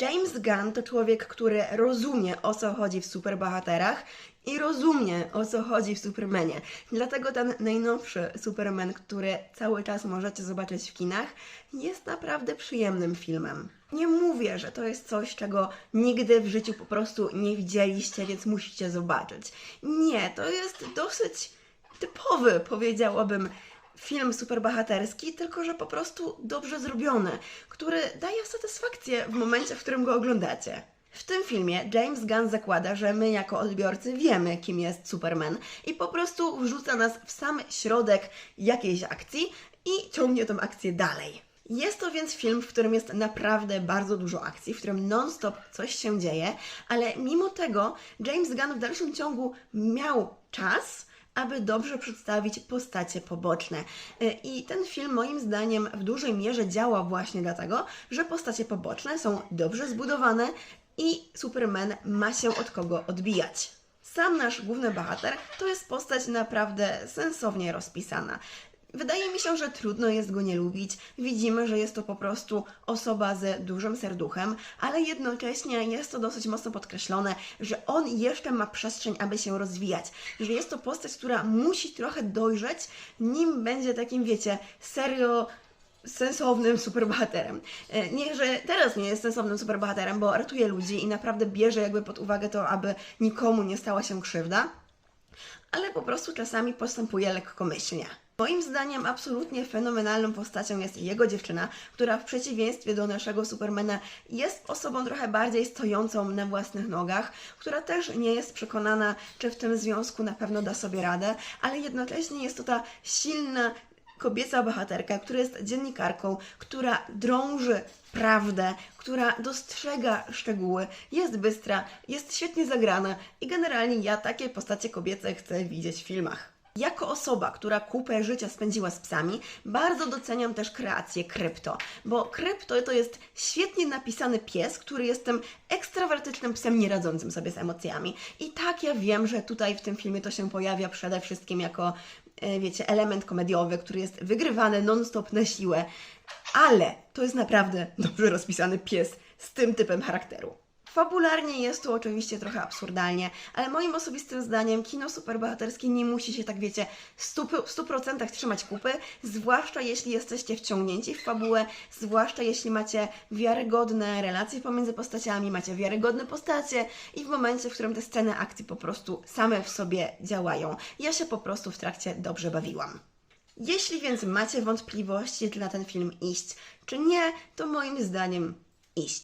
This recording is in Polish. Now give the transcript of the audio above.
James Gunn to człowiek, który rozumie o co chodzi w superbohaterach i rozumie o co chodzi w Supermanie. Dlatego ten najnowszy Superman, który cały czas możecie zobaczyć w kinach, jest naprawdę przyjemnym filmem. Nie mówię, że to jest coś, czego nigdy w życiu po prostu nie widzieliście, więc musicie zobaczyć. Nie, to jest dosyć typowy, powiedziałabym, film superbohaterski, tylko że po prostu dobrze zrobiony, który daje satysfakcję w momencie, w którym go oglądacie. W tym filmie James Gunn zakłada, że my jako odbiorcy wiemy, kim jest Superman i po prostu wrzuca nas w sam środek jakiejś akcji i ciągnie tą akcję dalej. Jest to więc film, w którym jest naprawdę bardzo dużo akcji, w którym non-stop coś się dzieje, ale mimo tego James Gunn w dalszym ciągu miał czas, aby dobrze przedstawić postacie poboczne. Y, I ten film moim zdaniem w dużej mierze działa właśnie dlatego, że postacie poboczne są dobrze zbudowane i Superman ma się od kogo odbijać. Sam nasz główny bohater to jest postać naprawdę sensownie rozpisana. Wydaje mi się, że trudno jest go nie lubić. Widzimy, że jest to po prostu osoba z dużym serduchem, ale jednocześnie jest to dosyć mocno podkreślone, że on jeszcze ma przestrzeń, aby się rozwijać. Że jest to postać, która musi trochę dojrzeć, nim będzie takim, wiecie, serio sensownym superbohaterem. E, Nie, że teraz nie jest sensownym superbohaterem, bo ratuje ludzi i naprawdę bierze jakby pod uwagę to, aby nikomu nie stała się krzywda ale po prostu czasami postępuje lekkomyślnie. Moim zdaniem absolutnie fenomenalną postacią jest jego dziewczyna, która w przeciwieństwie do naszego Supermana jest osobą trochę bardziej stojącą na własnych nogach, która też nie jest przekonana, czy w tym związku na pewno da sobie radę, ale jednocześnie jest to ta silna kobieca bohaterka, która jest dziennikarką, która drąży prawdę, która dostrzega szczegóły, jest bystra, jest świetnie zagrana i generalnie ja takie postacie kobiece chcę widzieć w filmach. Jako osoba, która kupę życia spędziła z psami, bardzo doceniam też kreację Krypto, bo Krypto to jest świetnie napisany pies, który jest tym ekstrawertycznym psem nieradzącym sobie z emocjami. I tak ja wiem, że tutaj w tym filmie to się pojawia przede wszystkim jako, e, wiecie, element komediowy, który jest wygrywany non-stop na siłę, ale to jest naprawdę dobrze rozpisany pies z tym typem charakteru. Fabularnie jest to oczywiście trochę absurdalnie, ale moim osobistym zdaniem kino superbohaterskie nie musi się tak, wiecie, w 100% trzymać kupy, zwłaszcza jeśli jesteście wciągnięci w fabułę, zwłaszcza jeśli macie wiarygodne relacje pomiędzy postaciami, macie wiarygodne postacie i w momencie, w którym te sceny akcji po prostu same w sobie działają. Ja się po prostu w trakcie dobrze bawiłam. Jeśli więc macie wątpliwości, czy na ten film iść, czy nie, to moim zdaniem iść.